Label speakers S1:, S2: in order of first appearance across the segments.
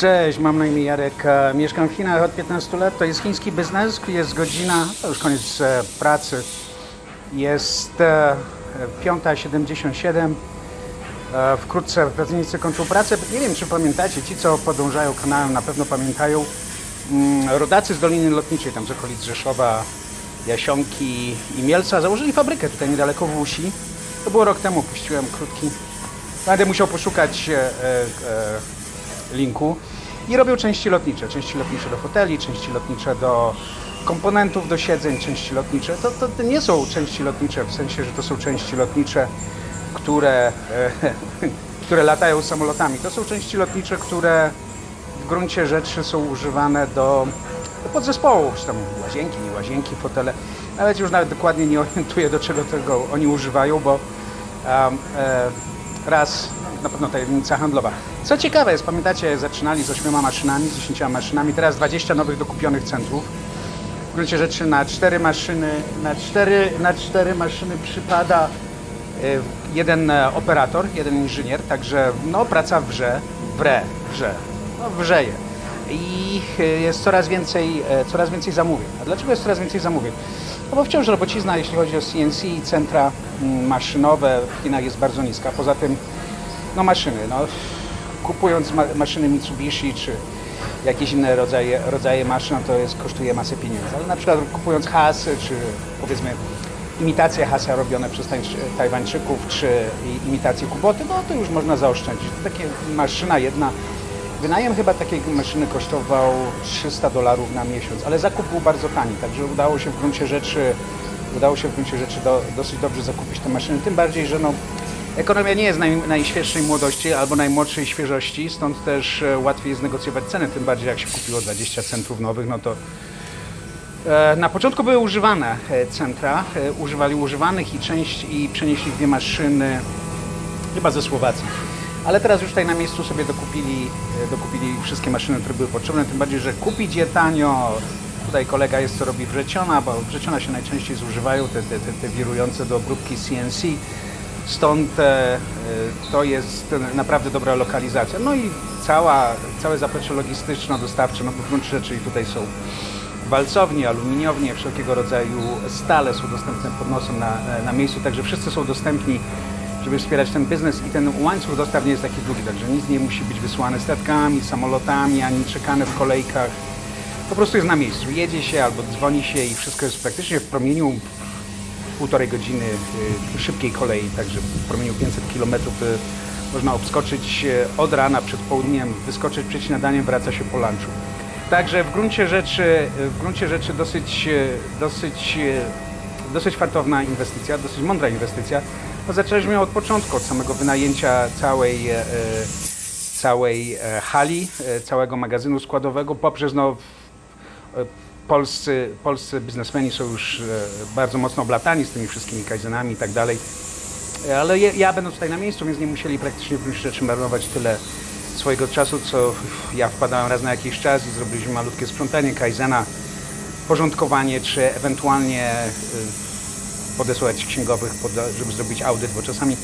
S1: Cześć, mam na imię Jarek. e, Mieszkam w Chinach od 15 lat. To jest chiński biznes. Jest godzina, to już koniec e, pracy. Jest e, 5.77. E, Wkrótce pracownicy kończą pracę. Nie wiem, czy pamiętacie, ci, co podążają kanałem, na pewno pamiętają. Mm, Rodacy z Doliny Lotniczej, tam z okolic Rzeszowa, Jasionki i Mielca, założyli fabrykę tutaj niedaleko w Usi. To było rok temu, puściłem krótki. Będę musiał poszukać linku. I robią części lotnicze. Części lotnicze do foteli, części lotnicze do komponentów do siedzeń, części lotnicze. To, to, nie są części lotnicze w sensie, że to są części lotnicze, które, e, które latają samolotami. To są części lotnicze, które w gruncie rzeczy są używane do, do podzespołów, czy tam łazienki, nie łazienki, fotele. Nawet już nawet dokładnie nie orientuję, do czego tego oni używają, bo um, e, raz na pewno tajemnica handlowa. Co ciekawe jest, pamiętacie, zaczynali z ośmioma maszynami, z 10 maszynami, teraz 20 nowych dokupionych centrów. W gruncie rzeczy na cztery maszyny, na cztery, na cztery maszyny przypada e, jeden e, operator, jeden inżynier, także no praca wrze, wre, wrze, no wrzeje. I e, jest coraz więcej, coraz więcej zamówień. A dlaczego jest coraz więcej zamówień? No bo wciąż robocizna, jeśli chodzi o CNC i centra mm, maszynowe w Chinach jest bardzo niska. Poza tym, no maszyny, no kupując ma maszyny Mitsubishi czy jakieś inne rodzaje, rodzaje maszyn, no to jest, kosztuje masę pieniędzy. Ale na przykład kupując hasy, czy powiedzmy imitacje hasa robione przez Tajwańczyków, czy imitacje kuboty, no to już można zaoszczędzić. Takie maszyna jedna, wynajem chyba takiej maszyny kosztował 300 dolarów na miesiąc, ale zakup był bardzo tani, także udało się w gruncie rzeczy, udało się w gruncie rzeczy do, dosyć dobrze zakupić te maszyny, tym bardziej, że no Ekonomia nie jest naj, najświeższej młodości albo najmłodszej świeżości, stąd też e, łatwiej jest negocjować ceny, tym bardziej jak się kupiło 20 centrów nowych, no to e, na początku były używane e, centra, używali używanych i część i przenieśli dwie maszyny chyba ze Słowacji. Ale teraz już tutaj na miejscu sobie dokupili, dokupili wszystkie maszyny, które były potrzebne, tym bardziej, że kupić je tanio. Tutaj kolega jest, co robi wrzeciona, bo wrzeciona się najczęściej zużywają, te, te, te wirujące do obróbki CNC. Stąd e, e, to jest naprawdę dobra lokalizacja. No i cała, całe zaplecze logistyczno-dostawcze, no bo w gruncie rzeczy tutaj są walcownie, aluminiownie, wszelkiego rodzaju stale są dostępne pod nosem na, na miejscu, także wszyscy są dostępni, żeby wspierać ten biznes i ten łańcuch dostaw nie jest taki długi, także nic nie musi być wysłane statkami, samolotami, ani czekane w kolejkach. Po prostu jest na miejscu. Jedzie się albo dzwoni się i wszystko jest praktycznie w promieniu półtorej godziny y, szybkiej kolei, także w promieniu 500 km można obskoczyć y, od rana przed południem, wyskoczyć przed śniadaniem, wraca się po lunchu. Także w gruncie rzeczy, y, w gruncie rzeczy dosyć, y, dosyć, y, dosyć fartowna inwestycja, dosyć mądra inwestycja. No, zaczęliśmy od początku, od samego wynajęcia całej, całej hali, całego magazynu składowego, poprzez no, polscy, polscy biznesmeni są już e, bardzo mocno oblatani z tymi wszystkimi kaizenami i tak dalej. E, Ale ja, ja będąc tutaj na miejscu, więc nie musieli praktycznie w gruncie rzeczy marnować tyle swojego czasu, co ja wpadałem raz na jakiś czas i zrobiliśmy malutkie sprzątanie kaizena, porządkowanie, czy ewentualnie y, podesłać księgowych, żeby zrobić audyt, bo czasami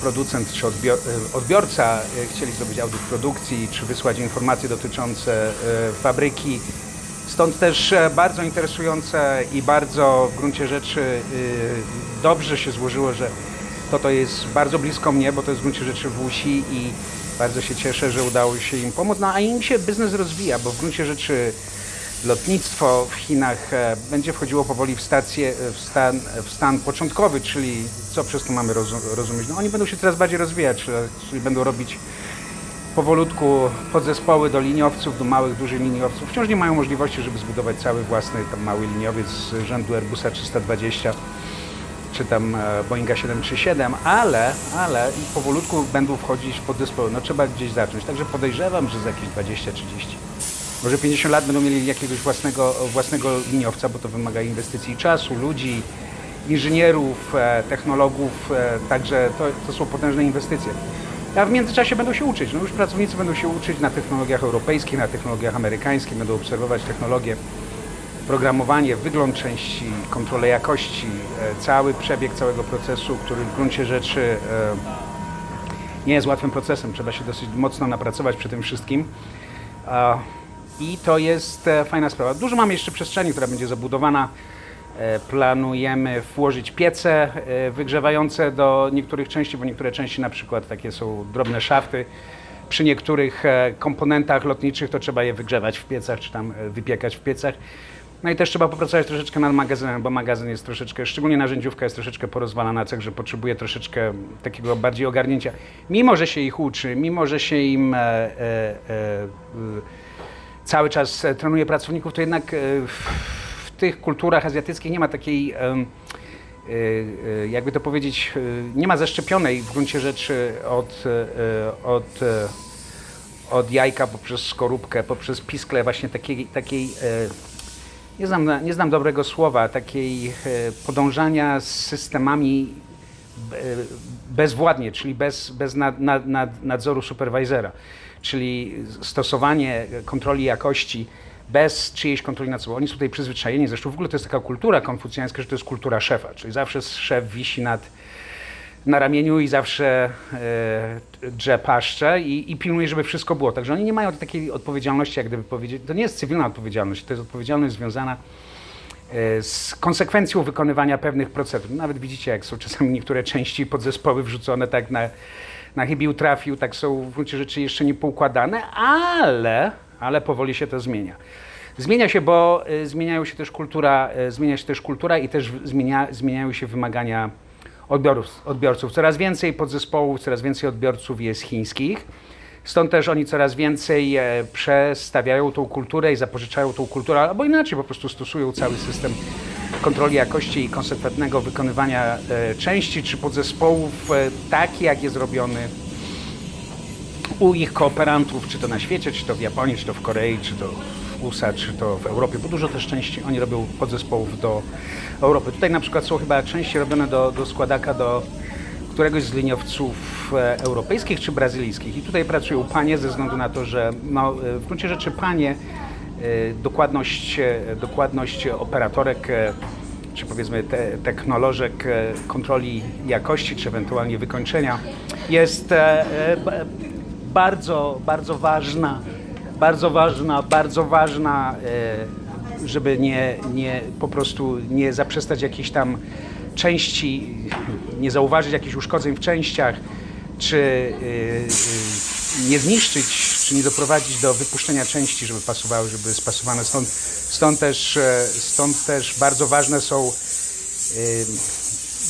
S1: producent czy odbior, odbiorca chcieli zrobić audyt produkcji, czy wysłać informacje dotyczące fabryki. Stąd też e, bardzo interesujące i bardzo w gruncie rzeczy y, dobrze się złożyło, że to to jest bardzo blisko mnie, bo to jest w gruncie rzeczy w Usi i bardzo się cieszę, że udało się im pomóc. No a im się biznes rozwija, bo w gruncie rzeczy lotnictwo w Chinach e, będzie wchodziło powoli w, stację, e, w, stan, w stan początkowy, czyli co przez to mamy rozu- rozumieć? No oni będą się coraz bardziej rozwijać, czyli będą robić powolutku podzespoły do liniowców, do małych, dużych liniowców. Wciąż nie mają możliwości, żeby zbudować cały własny tam mały liniowiec z rzędu Airbusa 320 czy tam e, Boeinga 737, ale, ale i powolutku będą wchodzić w podzespoły. No trzeba gdzieś zacząć. Także podejrzewam, że za jakieś 20-30, może 50 lat będą mieli jakiegoś własnego, własnego liniowca, bo to wymaga inwestycji czasu, ludzi, inżynierów, e, technologów, e, także to, to są potężne inwestycje. A w międzyczasie będą się uczyć. No już pracownicy będą się uczyć na technologiach europejskich, na technologiach amerykańskich, będą obserwować technologie programowanie, wygląd części, kontrolę jakości, e, cały przebieg całego procesu, który w gruncie rzeczy e, nie jest łatwym procesem, trzeba się dosyć mocno napracować przy tym wszystkim. I to jest e, fajna sprawa. Dużo mamy jeszcze przestrzeni, która będzie zabudowana. E, Planujemy włożyć piece e, wygrzewające do niektórych części, bo niektóre części na przykład takie są drobne szafty. Przy niektórych e, komponentach lotniczych to trzeba je wygrzewać w piecach, czy tam wypiekać w piecach. No i też trzeba popracować troszeczkę nad magazynem, bo magazyn jest troszeczkę, szczególnie narzędziówka jest troszeczkę porozwalana, także potrzebuje troszeczkę takiego bardziej ogarnięcia. Mimo, że się ich uczy, mimo, że się im e, e, e, cały czas trenuje pracowników, to jednak e, tych kulturach azjatyckich nie ma takiej, e, e, jakby to powiedzieć, e, nie ma zaszczepionej w gruncie rzeczy od, od, od jajka poprzez skorupkę, poprzez piskle właśnie takiej, takiej nie znam, nie znam dobrego słowa, takiej podążania z systemami bezwładnie, czyli bez, bez nad, nad, nadzoru superwajzera, czyli stosowanie kontroli jakości bez czyjejś kontroli nad sobą. Oni są tutaj przyzwyczajeni, zresztą w ogóle to jest taka kultura konfucjańska, że to jest kultura szefa, czyli zawsze szef wisi nad, na ramieniu i zawsze e, drze paszczę i, i pilnuje, żeby wszystko było. Także oni nie mają takiej odpowiedzialności, jak gdyby powiedzieć. To nie jest cywilna odpowiedzialność, to jest odpowiedzialność związana e, z konsekwencją wykonywania pewnych procedur. Nawet widzicie, jak są czasami niektóre części podzespoły wrzucone tak na, na chybił trafił, tak są w gruncie rzeczy jeszcze nie poukładane, ale, ale powoli się to zmienia. Zmienia się, bo y, zmieniają się też kultura, y, zmienia się też kultura i też zmienia, zmieniają się wymagania odbiorów, odbiorców. Coraz więcej podzespołów, coraz więcej odbiorców jest chińskich. Stąd też oni coraz więcej e, przestawiają tą kulturę i zapożyczają tą kulturę, albo inaczej po prostu stosują cały system kontroli jakości i konsekwentnego wykonywania e, części czy podzespołów taki, jak jest robiony u ich kooperantów, czy to na świecie, czy to w Japonii, czy to w Korei, czy to w USA, czy to w Europie, bo dużo też części oni robią podzespołów do Europy. Tutaj na przykład są chyba części robione do, do składaka do któregoś z liniowców e, europejskich czy brazylijskich. I tutaj pracują panie ze względu na to, że no, w gruncie rzeczy panie, e, dokładność, dokładność operatorek czy powiedzmy te, technolożek kontroli jakości, czy ewentualnie wykończenia jest bardzo, bardzo ważna, bardzo ważna, bardzo ważna, e, żeby nie, nie po prostu nie zaprzestać jakichś tam części, nie zauważyć jakichś uszkodzeń w częściach, czy y, nie zniszczyć, czy nie doprowadzić do wypuszczenia części, żeby pasowały, żeby były spasowane. Stąd, stąd, też, e, stąd też bardzo ważne są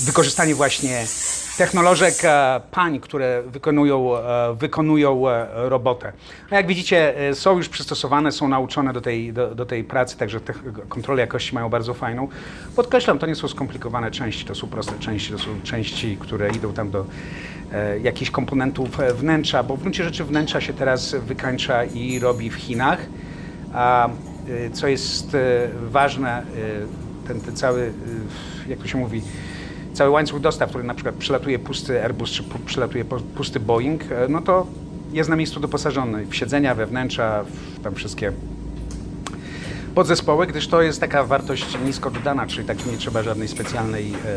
S1: wykorzystanie właśnie technolożek e, pań, które wykonują, e, wykonują e, robotę. A jak widzicie, są już przystosowane, są nauczone do tej, do, do tej pracy, także te jakości mają bardzo fajną. Podkreślam, to nie są skomplikowane części, to są proste części, to są części, które idą tam do jakichś komponentów wnętrza, bo w gruncie rzeczy wnętrza się teraz wykańcza i robi w Chinach. A co jest ważne, ten, ten cały, jak to się mówi, cały łańcuch dostaw, który na przykład przylatuje pusty Airbus czy przylatuje pusty Boeing, e, no to jest na miejscu doposażony w siedzenia, we wnętrza, w tam wszystkie podzespoły, gdyż to jest taka wartość nisko dodana, czyli tak nie trzeba żadnej specjalnej, e,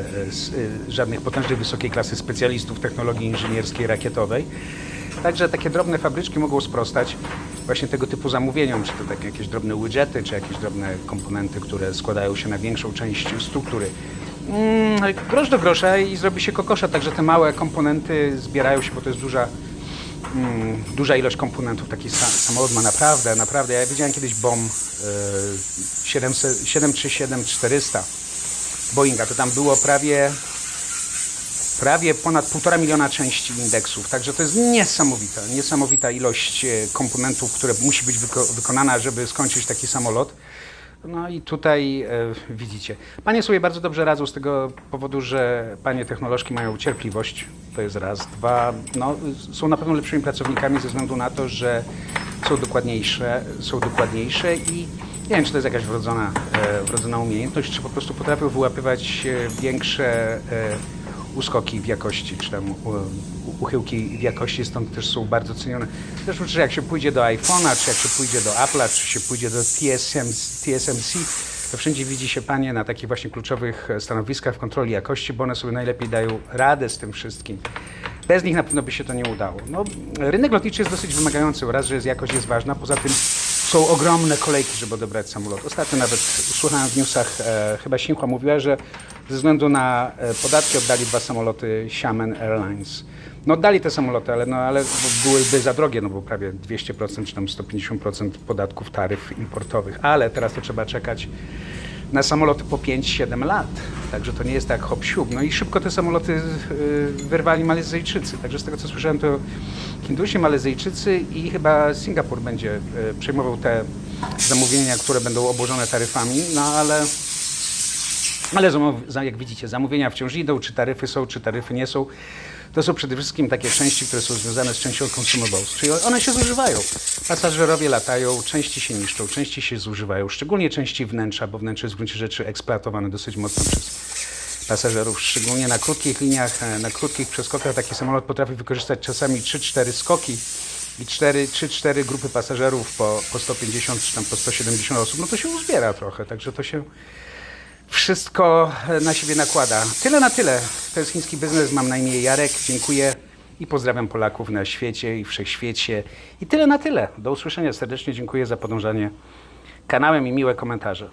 S1: e, żadnych potężnych wysokiej klasy specjalistów technologii inżynierskiej, rakietowej. Także takie drobne fabryczki mogą sprostać właśnie tego typu zamówieniom, czy to takie jakieś drobne widgety, czy jakieś drobne komponenty, które składają się na większą część struktury. Mm, grosz do grosza i zrobi się kokosza, także te małe komponenty zbierają się, bo to jest duża, mm, duża ilość komponentów. Taki sa samolot ma naprawdę, naprawdę. Ja widziałem kiedyś BOM y, 700 737-400 Boeinga, to tam było prawie prawie ponad półtora miliona części indeksów. Także to jest niesamowita, niesamowita ilość e, komponentów, które musi być wyko wykonana, żeby skończyć taki samolot. No i tutaj e, widzicie. Panie sobie bardzo dobrze radzą z tego powodu, że panie technolożki mają cierpliwość. To jest raz. Dwa, no, są na pewno lepszymi pracownikami ze względu na to, że są dokładniejsze, są dokładniejsze i nie wiem, czy to jest jakaś wrodzona, e, wrodzona umiejętność, czy po prostu potrafią wyłapywać e, większe e, uskoki w jakości, czy tam uchyłki w jakości, stąd też są bardzo cenione. Zresztą, czy jak się pójdzie do iPhone'a, czy jak się pójdzie do Apple'a, czy się pójdzie do TSM, TSMC, to wszędzie widzi się panie na takich właśnie kluczowych e, stanowiskach w kontroli jakości, bo one sobie najlepiej dają radę z tym wszystkim. Bez nich na pewno by się to nie udało. No, rynek lotniczy jest dosyć wymagający. Raz, że jest jakość jest ważna, poza tym są ogromne kolejki, żeby odebrać samolot. Ostatnio nawet usłyszałem w newsach, e, chyba Sinchua mówiła, że ze względu na e, podatki oddali dwa samoloty Xiamen Airlines. No oddali te samoloty, ale, no, ale byłyby za drogie, no bo prawie 200% czy tam 150% podatków taryf importowych. Ale teraz to trzeba czekać na samoloty po 5-7 lat. Także to nie jest tak hop siup. No i szybko te samoloty y, wyrwali Malezyjczycy. Także z tego co słyszałem to Hindusi, Malezyjczycy i chyba Singapur będzie y, przejmował te zamówienia, które będą obłożone taryfami. No ale ale jak widzicie, zamówienia wciąż idą, czy taryfy są, czy taryfy nie są. To są przede wszystkim takie części, które są związane z częścią consumables, czyli one się zużywają. Pasażerowie latają, części się niszczą, części się zużywają, szczególnie części wnętrza, bo wnętrze jest w gruncie rzeczy eksploatowane dosyć mocno przez pasażerów, szczególnie na krótkich liniach, e, na krótkich przeskokach. Taki samolot potrafi wykorzystać czasami 3-4 skoki i 3-4 grupy pasażerów po, po 150 czy tam po 170 osób, no to się uzbiera trochę, także to się wszystko e, na siebie nakłada. Tyle na tyle. To jest chiński biznes. Mam na imię Jarek. Dziękuję i pozdrawiam Polaków na świecie i wszechświecie. I tyle na tyle. Do usłyszenia. Serdecznie dziękuję za podążanie kanałem i miłe komentarze.